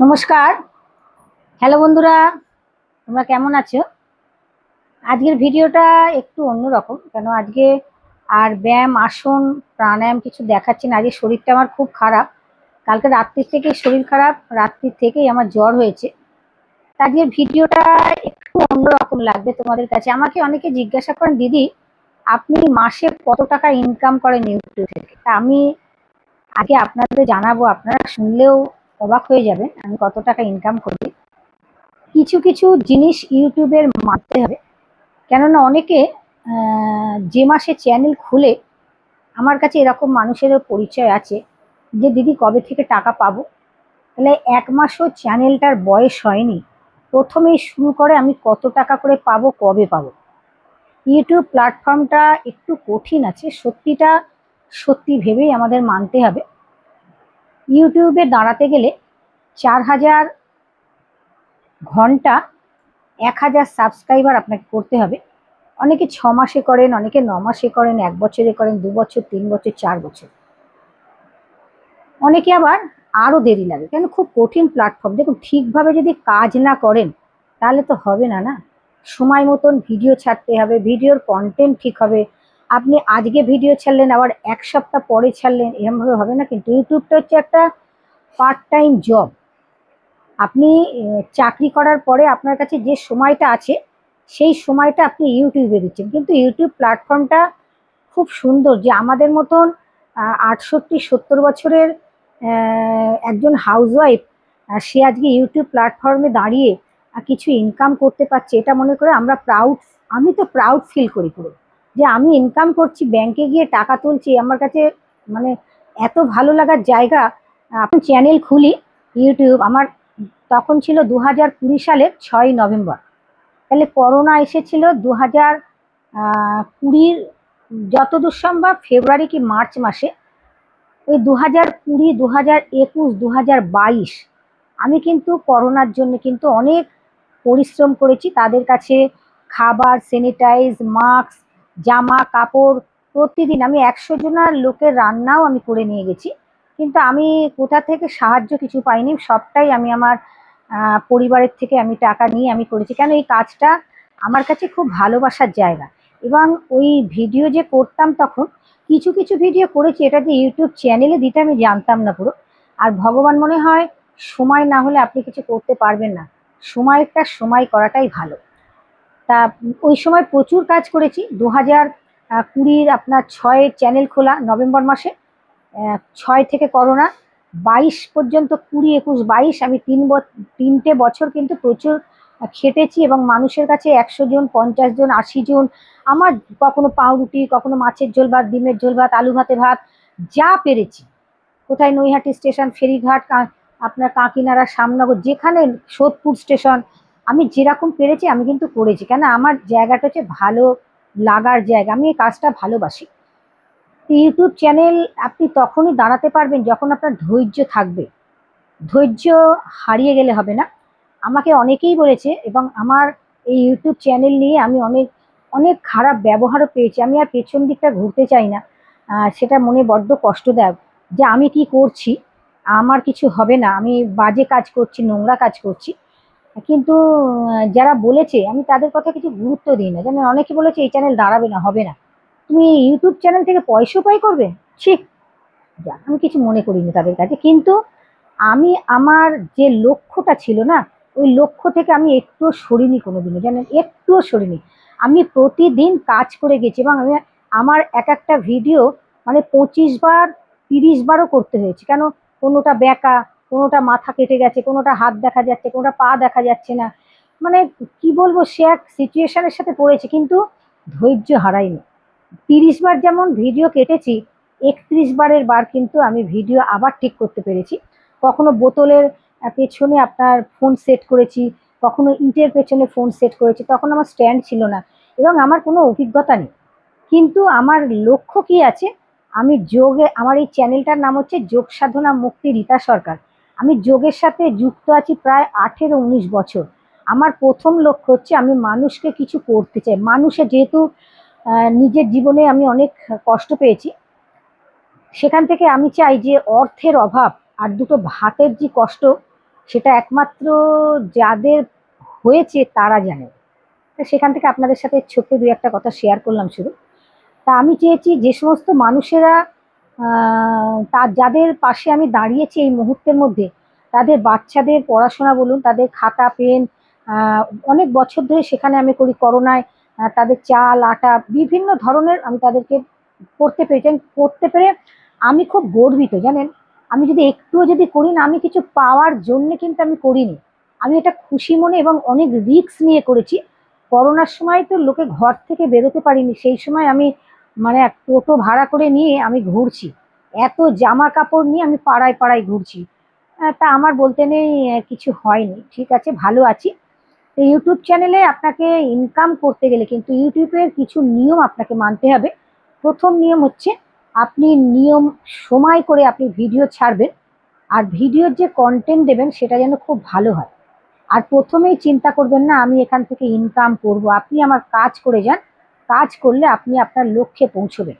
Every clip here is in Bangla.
নমস্কার। হ্যালো বন্ধুরা, তোমরা কেমন আছো? আজকের ভিডিওটা একটু অন্যরকম, কেন আজকে আর ব্যায়াম, আসন, প্রাণায়াম কিছু দেখাচ্ছি না। আজকে শরীরটা আমার খুব খারাপ। কালকে রাত্রির থেকেই শরীর খারাপ, রাত্রির থেকেই আমার জ্বর হয়েছে। আজকের ভিডিওটা একটু অন্যরকম লাগবে তোমাদের কাছে। আমাকে অনেকে জিজ্ঞাসা করেন, দিদি, আপনি মাসে কত টাকা ইনকাম করেন ইউটিউব থেকে তা আমি আগে আপনাদের জানাব, আপনারা শুনলেও অবাক হয়ে যাবেন আমি কত টাকা ইনকাম করি। কিছু কিছু জিনিস ইউটিউবের মানতে হবে। কেননা অনেকে যে মাসে চ্যানেল খুলে, আমার কাছে এরকম মানুষেরও পরিচয় আছে যে, দিদি, কবে থেকে টাকা পাবো? তাহলে এক মাসও চ্যানেলটার বয়স হয়নি। প্রথমেই শুরু করে আমি কত টাকা করে পাবো, কবে পাবো। ইউটিউব প্ল্যাটফর্মটা একটু কঠিন আছে। সত্যিটা সত্যি ভেবেই আমাদের মানতে হবে। ইউটিউবে দাঁড়াতে গেলে চার হাজার ঘণ্টা, এক হাজার সাবস্ক্রাইবার আপনাকে করতে হবে। অনেকে ছ মাসে করেন, অনেকে ন মাসে করেন, এক বছরে করেন, দু বছর, তিন বছর, চার বছর। অনেকে আবার আরও দেরি লাগে। কেন? খুব কঠিন প্ল্যাটফর্ম দেখুন, ঠিকভাবে যদি কাজ না করেন, তাহলে তো হবে না না। সময় মতন ভিডিও ছাড়তে হবে ভিডিওর কন্টেন্ট ঠিক হবে আপনি আজকে ভিডিও ছাড়লেন, আবার এক সপ্তাহ পরে ছাড়লেন, এরমভাবে হবে না কিন্তু ইউটিউবটা হচ্ছে একটা পার্ট টাইম জব আপনি চাকরি করার পরে আপনার কাছে যে সময়টা আছে, সেই সময়টা আপনি ইউটিউবে দিচ্ছেন। কিন্তু ইউটিউব প্ল্যাটফর্মটা খুব সুন্দর যে আমাদের মতন আটষট্টি, সত্তর বছরের একজন হাউসওয়াইফ সে আজকে ইউটিউব প্ল্যাটফর্মে দাঁড়িয়ে কিছু ইনকাম করতে পারছে, এটা মনে করে আমরা প্রাউড আমি তো প্রাউড ফিল করি পুরো। যে আমি ইনকাম করছি ব্যাংকে গিয়ে টাকা তুলছি, আমার কাছে মানে এত ভালো লাগার জায়গা আপনি চ্যানেল খুলি ইউটিউব আমার তখন ছিল দু হাজার কুড়ি সালের ছয় নভেম্বর। তাহলে করোনা এসেছিল দু হাজার কুড়ির যতদূর সম্ভব, ফেব্রুয়ারি কি মার্চ মাসে, ওই দু হাজার কুড়ি দু হাজার একুশ দু হাজার বাইশ, আমি কিন্তু করোনার জন্য কিন্তু অনেক পরিশ্রম করেছি, তাদের কাছে খাবার স্যানিটাইজ মাস্ক জামা, কাপড় প্রতিদিন আমি একশো জনার লোকের রান্নাও আমি করে নিয়ে গেছি। কিন্তু আমি কোথা থেকে সাহায্য কিছু পাইনি, সবটাই আমি আমার পরিবারের থেকে আমি টাকা নিয়ে আমি করেছি। কেন এই কাজটা আমার কাছে খুব ভালোবাসার জায়গা। এবং ওই ভিডিও যে করতাম তখন, কিছু কিছু ভিডিও করেছি, এটা যে ইউটিউব চ্যানেলে দিতে আমি জানতাম না পুরো। আর ভগবান মনে হয়, সময় না হলে আপনি কিছু করতে পারবেন না। সময়টা সময় করাটাই ভালো। তা ওই সময় প্রচুর কাজ করেছি। দু হাজার কুড়ির আপনার ছয় চ্যানেল খোলা নভেম্বর মাসে। ছয় থেকে করোনা, বাইশ পর্যন্ত কুড়ি, একুশ, বাইশ, আমি তিন তিনটে বছর কিন্তু প্রচুর খেটেছি এবং মানুষের কাছে একশো জন, পঞ্চাশ জন, আশি জন, আমার কখনো পাউরুটি, কখনো মাছের ঝোল ভাত, ডিমের ঝোল ভাত, আলু ভাতে ভাত, যা পেরেছি। কোথায় নৈহাটি স্টেশন, ফেরিঘাট আপনার কাঁকিনাড়া, শ্যামনগর, যেখানে সোদপুর স্টেশন আমি যেরকম পেরেছি, আমি কিন্তু করেছি। কেন? আমার জায়গাটা হচ্ছে ভালো লাগার জায়গা। আমি এই কাজটা ভালোবাসি। ইউটিউব চ্যানেল আপনি তখনই দাঁড়াতে পারবেন যখন আপনার ধৈর্য থাকবে। ধৈর্য হারিয়ে গেলে হবে না। আমাকে অনেকেই বলেছে এবং আমার এই ইউটিউব চ্যানেল নিয়ে আমি অনেক অনেক খারাপ ব্যবহারও পেয়েছি। আমি আর পেছন দিকটা ঘুরতে চাই না। সেটা মনে বড্ড কষ্ট দেয় যে আমি কি করছি, আমার কিছু হবে না। আমি বাজে কাজ করছি, নোংরা কাজ করছি। কিন্তু যারা বলেছে, আমি তাদের কথা কিছু গুরুত্ব দিই না। জানেন, অনেকে বলেছে, এই চ্যানেল দাঁড়াবে না, হবে না। তুমি ইউটিউব চ্যানেল থেকে পয়সা উপায় করবে? ঠিক আমি কিছু মনে করিনি তাদের কাছে। কিন্তু আমি, আমার যে লক্ষ্যটা ছিল না, ওই লক্ষ্য থেকে আমি একটুও সরিনি কোনো কোনোদিনও। জানেন একটুও সরিনি। আমি প্রতিদিন কাজ করে গেছি এবং আমি, আমার এক একটা ভিডিও মানে পঁচিশ বার, তিরিশ বারও করতে হয়েছে। কেন? কোনোটা বেঁকা কোনোটা মাথা কেটে গেছে, কোনোটা হাত দেখা যাচ্ছে, কোনোটা পা দেখা যাচ্ছে না। মানে কি বলব, সে এক সিচুয়েশনের সাথে পড়েছে, কিন্তু ধৈর্য হারাইনি তিরিশ বার যেমন ভিডিও কেটেছি, একত্রিশ বারের বার কিন্তু আমি ভিডিও আবার ঠিক করতে পেরেছি। কখনো বোতলের পেছনে আপনার ফোন সেট করেছি, কখনো ইটের পেছনে ফোন সেট করেছি, তখন আমার স্ট্যান্ড ছিল না। এবং আমার কোনো অভিজ্ঞতা নেই। কিন্তু আমার লক্ষ্য কি আছে? আমি যোগে, আমার এই চ্যানেলটার নাম হচ্ছে যোগ সাধনা মুক্তি রীতা সরকার। আমি যোগের সাথে যুক্ত আছি প্রায় আঠেরো উনিশ বছর। আমার প্রথম লক্ষ্য হচ্ছে আমি মানুষকে কিছু করতে চাই। মানুষে যেহেতু নিজের জীবনে আমি অনেক কষ্ট পেয়েছি, সেখান থেকে আমি চাই যে অর্থের অভাব আর দুটো ভাতের যে কষ্ট, সেটা একমাত্র যাদের হয়েছে তারা জানে। সেখান থেকে আপনাদের সাথে ছোট্ট দু একটা কথা শেয়ার করলাম শুধু। তা আমি চেয়েছি যে সমস্ত মানুষেরা তার যাদের পাশে আমি দাঁড়িয়েছি এই মুহূর্তের মধ্যে, তাদের বাচ্চাদের পড়াশোনা বলুন, তাদের খাতা, পেন অনেক বছর ধরে সেখানে আমি করি করোনায় তাদের চাল, আটা, বিভিন্ন ধরনের আমি তাদেরকে করতে পেরেছি করতে পেরে আমি খুব গর্বিত, জানেন? আমি যদি একটুও যদি করি না, আমি কিছু পাওয়ার জন্য কিন্তু আমি করিনি। আমি এটা খুশি মনে এবং অনেক রিস্ক নিয়ে করেছি। করোনার সময় তো লোকে ঘর থেকে বেরোতে পারিনি, সেই সময় আমি মানে এক টোটো ভাড়া করে নিয়ে আমি ঘুরছি। এত জামা কাপড় নিয়ে আমি পাড়ায় পাড়ায় ঘুরছি। তা আমার বলতে নেই কিছু হয়নি। ঠিক আছে, ভালো আছি। তো ইউটিউব চ্যানেলে আপনাকে ইনকাম করতে গেলে কিন্তু ইউটিউবের কিছু নিয়ম আপনাকে মানতে হবে। প্রথম নিয়ম হচ্ছে, আপনি নিয়ম, সময় করে আপনি ভিডিও ছাড়বেন। আর ভিডিওর যে কন্টেন্ট দেবেন, সেটা যেন খুব ভালো হয়। আর প্রথমেই চিন্তা করবেন না, আমি এখান থেকে ইনকাম করব। আপনি আমার কাজ করে যান কাজ করলে আপনি আপনার লক্ষ্যে পৌঁছবেন।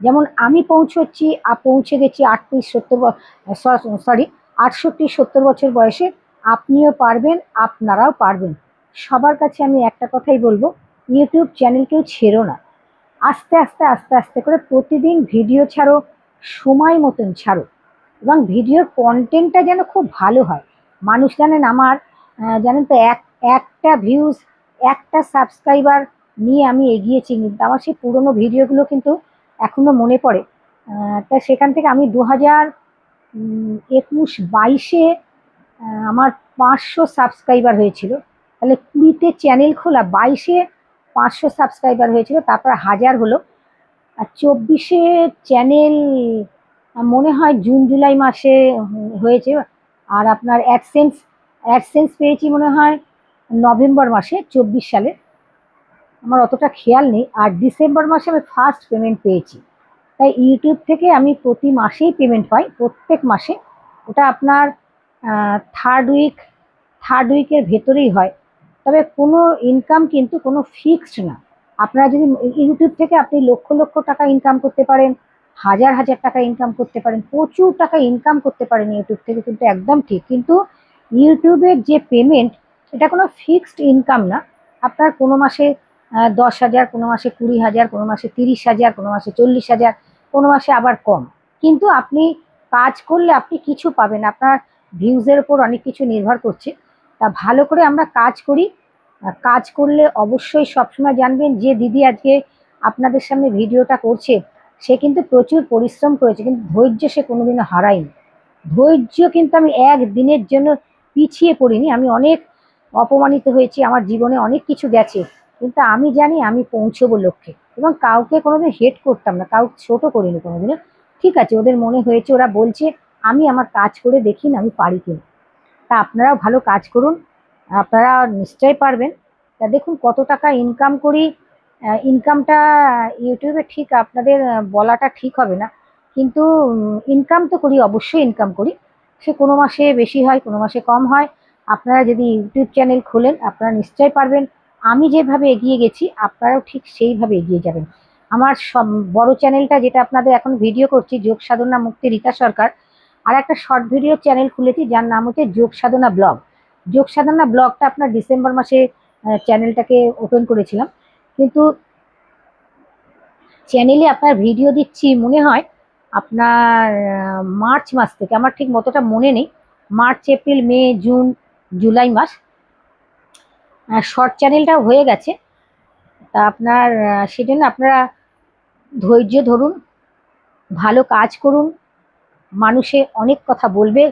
যেমন আমি পৌঁছচ্ছি পৌঁছে গেছি আটত্রিশ সত্তর সরি আটষট্টি সত্তর বছর বয়সে, আপনিও পারবেন, আপনারাও পারবেন। সবার কাছে আমি একটা কথাই বলব, ইউটিউব চ্যানেলকেও ছেড়ো না। আস্তে আস্তে আস্তে আস্তে করে প্রতিদিন ভিডিও ছাড়ো, সময় মতন ছাড়ো এবং ভিডিওর কন্টেন্টটা যেন খুব ভালো হয়। মানুষ জানেন আমার জানেন তো, এক, একটা ভিউজ একটা সাবস্ক্রাইবার নিয়ে আমি এগিয়েছি। কিন্তু আমার সেই পুরোনো ভিডিওগুলো কিন্তু এখনও মনে পড়ে। তা সেখান থেকে আমি দু হাজার একুশ, বাইশে আমার পাঁচশো সাবস্ক্রাইবার হয়েছিল। তাহলে কুড়িতে চ্যানেল খোলা, বাইশে পাঁচশো সাবস্ক্রাইবার হয়েছিল, তারপর হাজার হলো। আর চব্বিশে চ্যানেল মনে হয় জুন, জুলাই মাসে হয়েছে। আর আপনার অ্যাডসেন্স অ্যাডসেন্স পেয়েছি মনে হয় নভেম্বর মাসে, চব্বিশ সালে। আমার অতটা খেয়াল নেই। আর ডিসেম্বর মাসে আমি ফার্স্ট পেমেন্ট পেয়েছি। তাই ইউটিউব থেকে আমি প্রতি মাসেই পেমেন্ট পাই, প্রত্যেক মাসে। ওটা আপনার থার্ড উইক থার্ড উইকের ভেতরেই হয়। তবে কোনো ইনকাম কিন্তু কোনো ফিক্সড না। আপনারা যদি ইউটিউব থেকে আপনি লক্ষ লক্ষ টাকা ইনকাম করতে পারেন, হাজার হাজার টাকা ইনকাম করতে পারেন, প্রচুর টাকা ইনকাম করতে পারেন ইউটিউব থেকে কিন্তু একদম ঠিক। কিন্তু ইউটিউবের যে পেমেন্ট এটা কোনো ফিক্সড ইনকাম না। আপনার কোনো মাসে দশ হাজার, কোনো মাসে কুড়ি হাজার, কোনো মাসে তিরিশ হাজার, কোনো মাসে চল্লিশ হাজার, কোনো মাসে আবার কম। কিন্তু আপনি কাজ করলে আপনি কিছু পাবেন, আপনার ভিউজের ওপর অনেক কিছু নির্ভর করছে। তা ভালো করে আমরা কাজ করি। কাজ করলে অবশ্যই সবসময় জানবেন যে দিদি আজকে আপনাদের সামনে ভিডিওটা করছে, সে কিন্তু প্রচুর পরিশ্রম করেছে, কিন্তু ধৈর্য সে কোনোদিনও হারায়নি। ধৈর্য কিন্তু আমি এক দিনের জন্য পিছিয়ে পড়িনি, আমি অনেক অপমানিত হয়েছি, আমার জীবনে অনেক কিছু গেছে। কিন্তু আমি জানি আমি পৌঁছবো লক্ষ্যে। এবং কাউকে কোনোদিন হেট করতাম না, কাউকে ছোট করিনি কোনোদিনও। ঠিক আছে, ওদের মনে হয়েছে, ওরা বলছে, আমি আমার কাজ করে দেখি না, আমি পারি কিনা? তা আপনারাও ভালো কাজ করুন। আপনারা নিশ্চয়ই পারবেন। তা দেখুন, কত টাকা ইনকাম করি। ইনকামটা ইউটিউবে ঠিক আপনাদের বলাটা ঠিক হবে না। কিন্তু ইনকাম তো করি, অবশ্যই ইনকাম করি। সে কোনো মাসে বেশি হয়, কোনো মাসে কম হয়। আপনারা যদি ইউটিউব চ্যানেল খোলেন, আপনারা নিশ্চয়ই পারবেন। আমি যেভাবে এগিয়ে গেছি, আপনারাও ঠিক সেইভাবে এগিয়ে যাবেন। আমার সব বড় চ্যানেলটা যেটা আপনাদের এখন ভিডিও করছি, যোগ সাধনা মুক্তি রীতা সরকার, আর একটা শর্ট ভিডিও চ্যানেল খুলেছি, যার নাম হচ্ছে যোগ সাধনা ব্লগ। যোগ সাধনা ব্লগটা আপনার ডিসেম্বর মাসে চ্যানেলটাকে ওপেন করেছিলাম। কিন্তু চ্যানেলে আপনার ভিডিও দিচ্ছি মনে হয় আপনার মার্চ মাস থেকে, আমার ঠিক মতোটা মনে নেই। March, April, May, June, July মাস। শর্ট চ্যানেলটাও হয়ে গেছে। তা আপনার সেজন্য আপনারা ধৈর্য ধরুন, ভালো কাজ করুন, মানুষে অনেক কথা বলবে।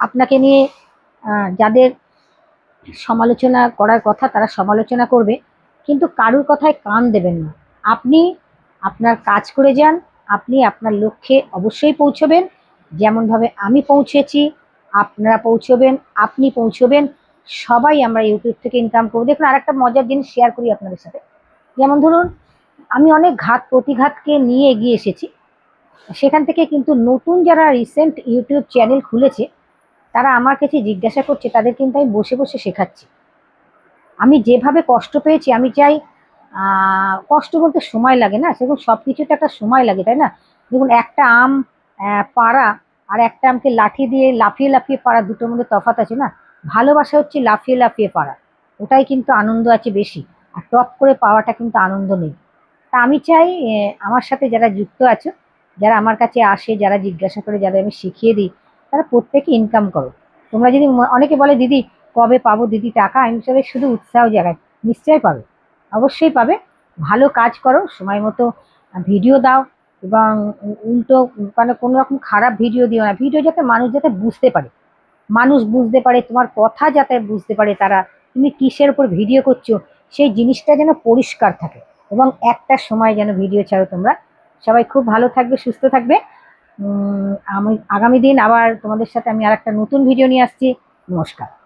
আপনাকে নিয়ে যাদের সমালোচনা করার কথা তারা সমালোচনা করবে, কিন্তু কারুর কথায় কান দেবেন না। আপনি আপনার কাজ করে যান, আপনি আপনার লক্ষ্যে অবশ্যই পৌঁছবেন। যেমনভাবে আমি পৌঁছেছি, আপনারা পৌঁছবেন, আপনি পৌঁছবেন। সবাই আমরা ইউটিউব থেকে ইনকাম করব। দেখুন আর একটা মজার জিনিস শেয়ার করি আপনাদের সাথে। যেমন ধরুন, আমি অনেক ঘাত, প্রতিঘাতকে নিয়ে এগিয়ে এসেছি। সেখান থেকে কিন্তু নতুন যারা রিসেন্ট ইউটিউব চ্যানেল খুলেছে, তারা আমার কাছে জিজ্ঞাসা করছে, তাদের কিন্তু আমি বসে বসে শেখাচ্ছি। আমি যেভাবে কষ্ট পেয়েছি, আমি চাই কষ্ট বলতে সময় লাগে না। সেরকম সব কিছুতে একটা সময় লাগে, তাই না? দেখুন, একটা আম পাড়া আর একটা আমকে লাঠি দিয়ে লাফিয়ে লাফিয়ে পাড়া, দুটোর মধ্যে তফাত আছে না? ভালোবাসা হচ্ছে লাফিয়ে লাফিয়ে পাড়া। ওটাই কিন্তু আনন্দ আছে বেশি। আর টপ করে পাওয়াটা কিন্তু আনন্দ নেই। তা আমি চাই আমার সাথে যারা যুক্ত আছো, যারা আমার কাছে আসে, যারা জিজ্ঞাসা করে যারা আমি শিখিয়ে দিই, তারা প্রত্যেকে ইনকাম করো। তোমরা যদি অনেকে বলে, দিদি, কবে পাবো? দিদি, টাকা? আমি হিসাবে শুধু উৎসাহ জায়গায় নিশ্চয়ই পাবে। অবশ্যই পাবে। ভালো কাজ করো, সময় মতো ভিডিও দাও এবং উল্টো মানে কোনো রকম খারাপ ভিডিও দিও না। ভিডিও যাতে মানুষ যাতে বুঝতে পারে। মানুষ বুঝতে পারে, তোমার কথা যাতে বুঝতে পারে তারা, তুমি কিসের উপর ভিডিও করছ, সেই জিনিসটা যেন পরিষ্কার থাকে এবং একটা সময় যেন ভিডিও ছাড়ো তোমরা। সবাই খুব ভালো থাকবে, সুস্থ থাকবে। আমি, আগামী দিন আবার তোমাদের সাথে আমি আর একটা নতুন ভিডিও নিয়ে আসছি। নমস্কার।